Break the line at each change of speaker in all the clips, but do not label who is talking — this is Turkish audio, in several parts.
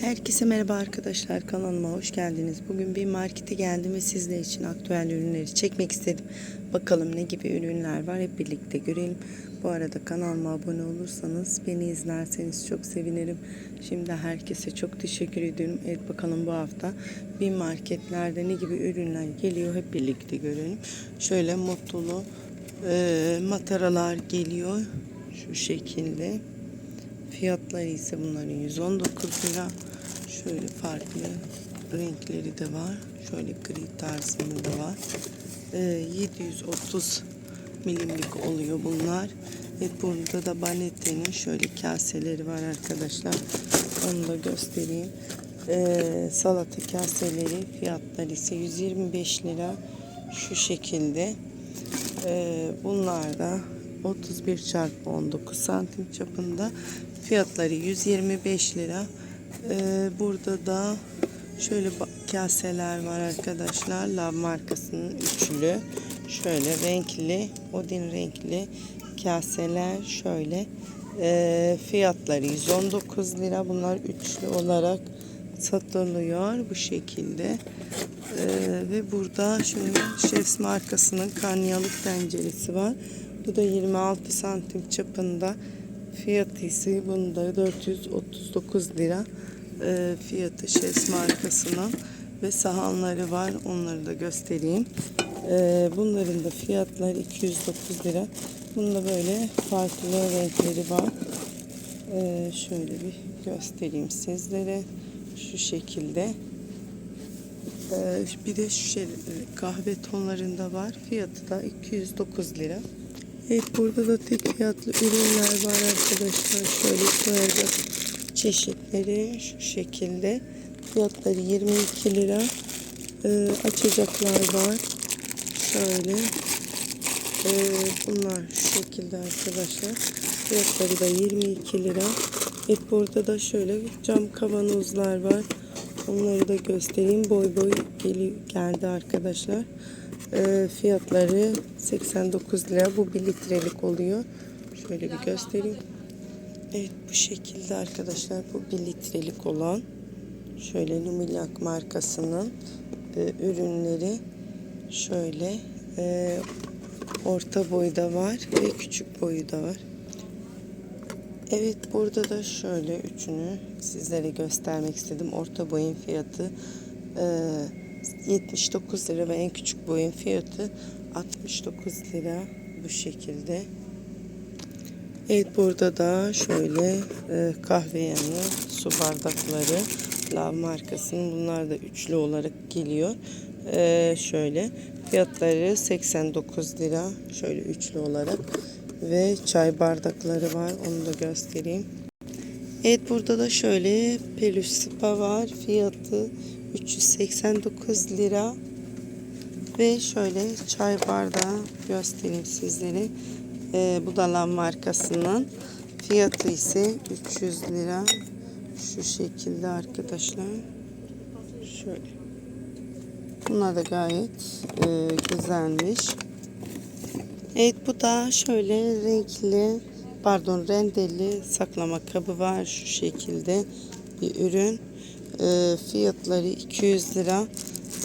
Herkese merhaba arkadaşlar kanalıma hoş geldiniz. Bugün bir markete geldim ve sizler için aktüel ürünleri çekmek istedim. Bakalım ne gibi ürünler var hep birlikte görelim. Bu arada kanalıma abone olursanız beni izlerseniz çok sevinirim. Şimdi herkese çok teşekkür ediyorum. Evet bakalım bu hafta bir marketlerde ne gibi ürünler geliyor hep birlikte görelim. Şöyle mutlulu e, mataralar geliyor şu şekilde. Fiyatları ise bunların 119 lira. Şöyle farklı renkleri de var. Şöyle gri tarzında da var. Ee, 730 milimlik oluyor bunlar. Evet burada da Banette'nin şöyle kaseleri var arkadaşlar. Onu da göstereyim. Ee, salata kaseleri fiyatları ise 125 lira. Şu şekilde. Ee, bunlar da 31 çarpı 19 santim çapında fiyatları 125 lira Ee, burada da şöyle kaseler var arkadaşlar Lav markasının üçlü şöyle renkli Odin renkli kaseler şöyle Ee, fiyatları 119 lira bunlar üçlü olarak satılıyor bu şekilde Ee, ve burada şöyle Chefs markasının karniyalık tenceresi var. Bu da 26 santim çapında. Fiyatı ise bunda 439 lira. Ee, fiyatı Chefs markasının ve sahanları var. Onları da göstereyim. Ee, bunların da fiyatları 209 lira. Bunda böyle farklı renkleri var. Ee, şöyle bir göstereyim sizlere. Şu şekilde. Ee, bir de şu şey, kahve tonlarında var. Fiyatı da 209 lira. Evet burada da tek fiyatlı ürünler var arkadaşlar. Şöyle şöyle çeşitleri şu şekilde. Fiyatları 22 lira. Ee, açacaklar var. Şöyle. Ee, bunlar şu şekilde arkadaşlar. Fiyatları da 22 lira. Evet burada da şöyle cam kavanozlar var. Onları da göstereyim. Boy boy geli geldi arkadaşlar. Ee, fiyatları 89 lira. Bu 1 litrelik oluyor. Şöyle bir göstereyim. Evet bu şekilde arkadaşlar. Bu 1 litrelik olan şöyle Lumilak markasının e, ürünleri şöyle e, orta boyda var ve küçük boyu da var. Evet burada da şöyle üçünü sizlere göstermek istedim. Orta boyun fiyatı e, 79 lira ve en küçük boyun fiyatı 69 lira bu şekilde. Evet burada da şöyle e, kahve yanı su bardakları Lav markasının bunlar da üçlü olarak geliyor. E, şöyle fiyatları 89 lira şöyle üçlü olarak ve çay bardakları var onu da göstereyim. Evet burada da şöyle peluş spa var fiyatı 389 lira. Ve şöyle çay bardağı göstereyim sizlere. Ee, bu da Lan markasının. Fiyatı ise 300 lira. Şu şekilde arkadaşlar. Şöyle. Bunlar da gayet e, güzelmiş. Evet bu da şöyle renkli pardon rendeli saklama kabı var. Şu şekilde bir ürün e, fiyatları 200 lira.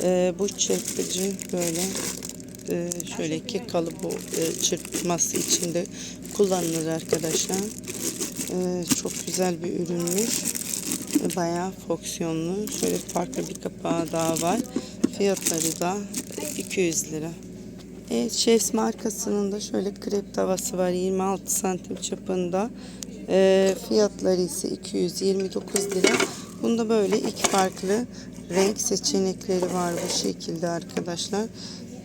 E, bu çırpıcı böyle e, şöyle kek kalıbı e, çırpması için de kullanılır arkadaşlar. E, çok güzel bir ürünmüş. E, bayağı fonksiyonlu. Şöyle farklı bir kapağı daha var. Fiyatları da 200 lira. Evet, Chefs markasının da şöyle krep tavası var. 26 santim çapında. E, fiyatları ise 229 lira. Bunda böyle iki farklı renk seçenekleri var bu şekilde arkadaşlar.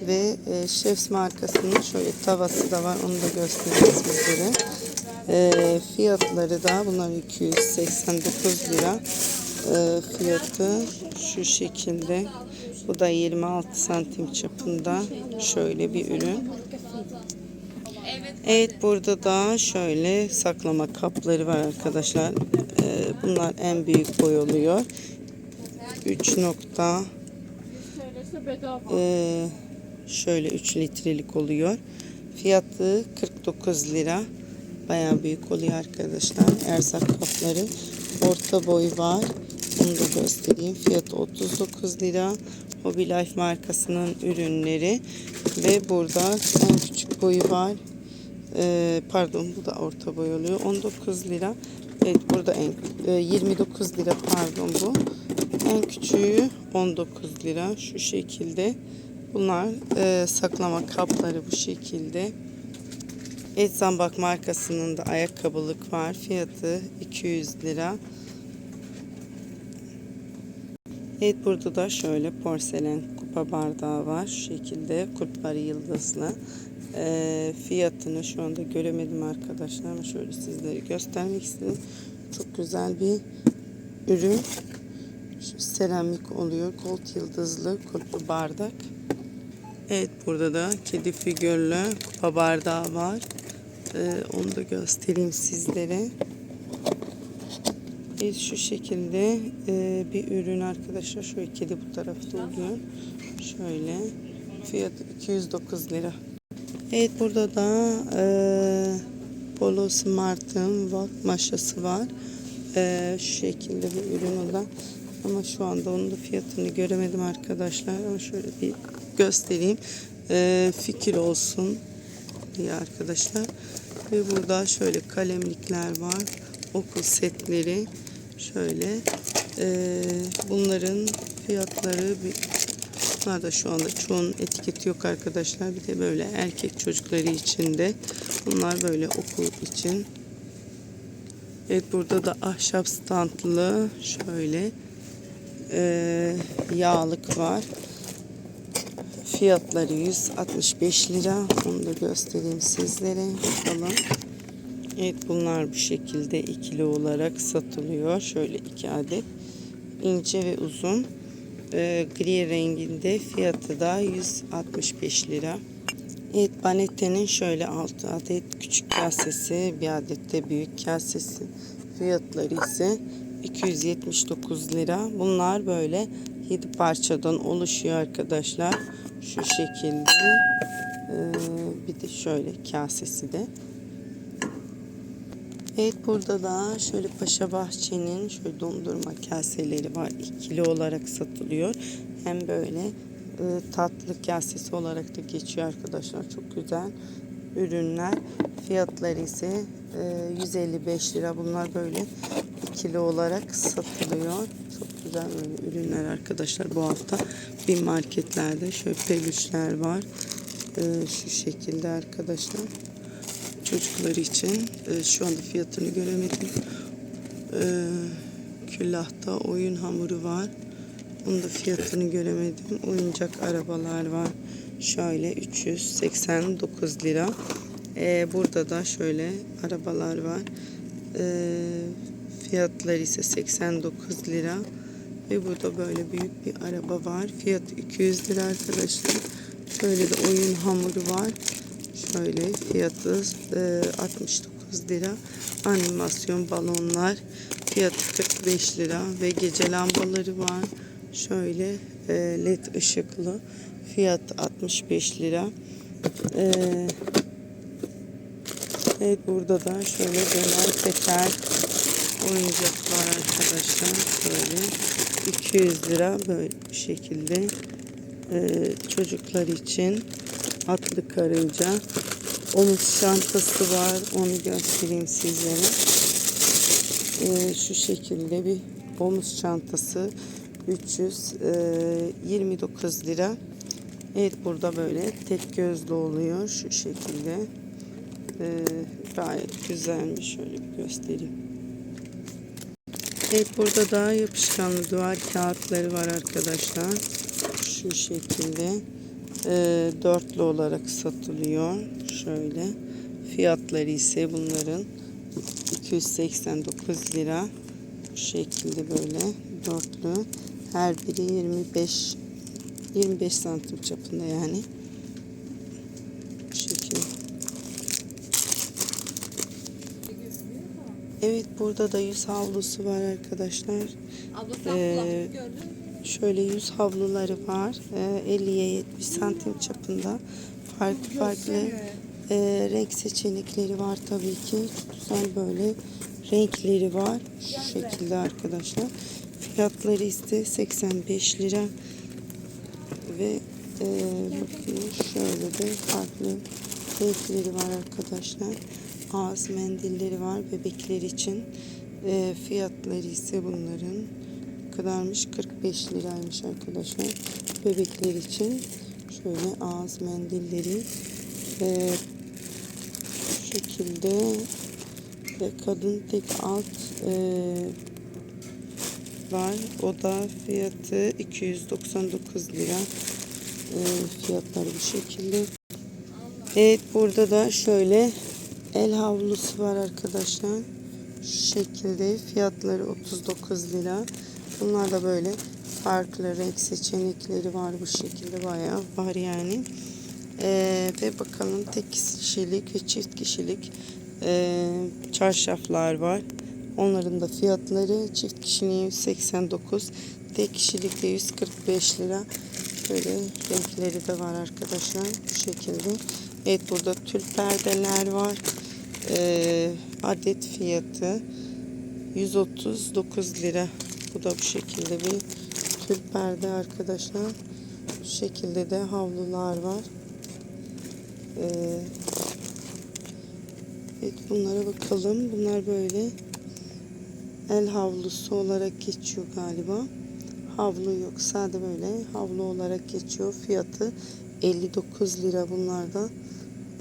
Ve e, Chefs markasının şöyle tavası da var. Onu da göstereyim sizlere. E, fiyatları da bunlar 289 lira. E, fiyatı şu şekilde. Bu da 26 santim çapında şöyle bir ürün. Evet burada da şöyle saklama kapları var arkadaşlar. Bunlar en büyük boy oluyor. 3 nokta ee, şöyle 3 litrelik oluyor. Fiyatı 49 lira. Bayağı büyük oluyor arkadaşlar. Erzak kapları. Orta boy var. Bunu da göstereyim. Fiyatı 39 lira. Hobby Life markasının ürünleri. Ve burada en küçük boyu var. Ee, pardon bu da orta boy oluyor. 19 lira. Evet burada en e, 29 lira pardon bu. En küçüğü 19 lira. Şu şekilde. Bunlar e, saklama kapları bu şekilde. Eczambak markasının da ayakkabılık var. Fiyatı 200 lira. Evet burada da şöyle porselen kupa bardağı var. Şu şekilde kurtları yıldızlı. Ee, fiyatını şu anda göremedim arkadaşlar ama şöyle sizlere göstermek istedim. Çok güzel bir ürün. Şu seramik oluyor. Gold yıldızlı kurtlu bardak. Evet burada da kedi figürlü kupa bardağı var. Ee, onu da göstereyim sizlere. Evet şu şekilde e, bir ürün arkadaşlar. Şöyle kedi bu tarafta oluyor. Şöyle. Fiyatı 209 lira. Evet burada da e, Polo Smart'ın vak maşası var. E, şu şekilde bir ürün o da. Ama şu anda onun da fiyatını göremedim arkadaşlar. Ama şöyle bir göstereyim. E, fikir olsun diye arkadaşlar. Ve burada şöyle kalemlikler var. Okul setleri. Şöyle. E, bunların fiyatları Bunlar da şu anda çoğunun etiketi yok arkadaşlar. Bir de böyle erkek çocukları için de. Bunlar böyle okul için. Evet burada da ahşap standlı şöyle e, yağlık var. Fiyatları 165 lira. Onu da göstereyim sizlere. Bakalım. Evet bunlar bu şekilde ikili olarak satılıyor. Şöyle iki adet. ince ve uzun. E, gri renginde fiyatı da 165 lira. Evet Banette'nin şöyle 6 adet küçük kasesi, bir adet de büyük kasesi. Fiyatları ise 279 lira. Bunlar böyle 7 parçadan oluşuyor arkadaşlar. Şu şekilde. Ee, bir de şöyle kasesi de. Evet burada da şöyle Paşa Bahçe'nin şöyle dondurma kaseleri var. İkili olarak satılıyor. Hem böyle e, tatlı kasesi olarak da geçiyor arkadaşlar. Çok güzel ürünler. Fiyatları ise e, 155 lira. Bunlar böyle ikili olarak satılıyor. Çok güzel böyle ürünler arkadaşlar. Bu hafta bir marketlerde şöyle peluşlar var. E, şu şekilde arkadaşlar çocukları için. E, şu anda fiyatını göremedim. E, küllahta oyun hamuru var. Onun da fiyatını göremedim. Oyuncak arabalar var. Şöyle 389 lira. E, burada da şöyle arabalar var. E, fiyatları ise 89 lira. Ve burada böyle büyük bir araba var. Fiyatı 200 lira arkadaşlar. Şöyle de oyun hamuru var. Şöyle fiyatı e, 69 lira. Animasyon balonlar fiyatı 45 lira ve gece lambaları var. Şöyle e, led ışıklı fiyat 65 lira. E, evet burada da şöyle döner teker oyuncaklar arkadaşlar. Şöyle 200 lira böyle bir şekilde e, çocuklar için atlı karınca. Omuz çantası var. Onu göstereyim sizlere. Ee, şu şekilde bir omuz çantası. 329 lira. Evet burada böyle tek gözlü oluyor şu şekilde. Ee, gayet güzelmiş. Şöyle bir göstereyim. Evet burada da yapışkanlı duvar kağıtları var arkadaşlar. Şu şekilde e, dörtlü olarak satılıyor. Şöyle. Fiyatları ise bunların 289 lira. Bu şekilde böyle dörtlü. Her biri 25 25 santim çapında yani. Bu şekilde. Evet burada da yüz havlusu var arkadaşlar.
Abla sen
Ee,
gördün mü?
Şöyle yüz havluları var. Ee, 50'ye 70 santim çapında. Farklı farklı e, renk seçenekleri var tabii ki. Çok güzel böyle renkleri var. Şu şekilde arkadaşlar. Fiyatları ise 85 lira. Ve e, bakın şöyle de farklı renkleri var arkadaşlar. Ağız mendilleri var bebekler için. E, fiyatları ise bunların kadarmış 45 liraymış arkadaşlar. Bebekler için şöyle ağız mendilleri e, şu şekilde ve kadın tek alt e, var. O da fiyatı 299 lira. E, fiyatları bu şekilde. Evet burada da şöyle el havlusu var arkadaşlar. Şu şekilde fiyatları 39 lira. Bunlar da böyle farklı renk seçenekleri var bu şekilde bayağı var yani. Ee, ve bakalım tek kişilik ve çift kişilik e, çarşaflar var. Onların da fiyatları çift kişiliği 189, tek kişilikte 145 lira. Böyle renkleri de var arkadaşlar bu şekilde. Evet burada tül perdeler var. Ee, adet fiyatı 139 lira. Bu da bu şekilde bir tül perde arkadaşlar. Bu şekilde de havlular var. Ee, evet bunlara bakalım. Bunlar böyle el havlusu olarak geçiyor galiba. Havlu yok. Sade böyle havlu olarak geçiyor. Fiyatı 59 lira bunlarda.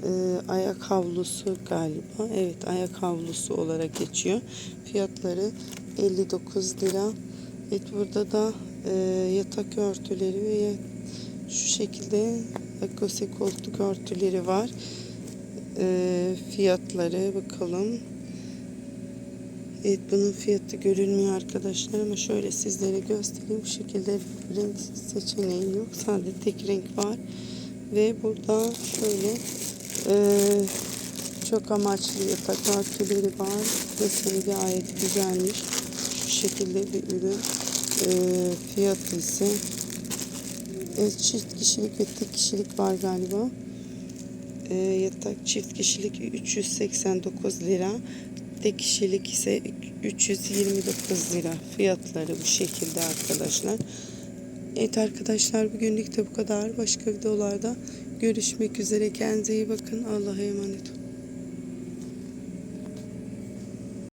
Ee, ayak havlusu galiba. Evet ayak havlusu olarak geçiyor. Fiyatları 59 lira. Evet burada da e, yatak örtüleri ve şu şekilde ekose koltuk örtüleri var. E, fiyatları bakalım. Evet bunun fiyatı görünmüyor arkadaşlar ama şöyle sizlere göstereyim. Bu şekilde renk seçeneği yok. Sadece tek renk var. Ve burada şöyle e, çok amaçlı yatak örtüleri var. Deseni gayet güzelmiş. Şekilde bir ürün. E, fiyatı ise evet, çift kişilik ve tek kişilik var galiba. E, yatak çift kişilik 389 lira. Tek kişilik ise 329 lira. Fiyatları bu şekilde arkadaşlar. Evet arkadaşlar bugünlük de bu kadar. Başka videolarda görüşmek üzere. Kendinize iyi bakın. Allah'a emanet olun.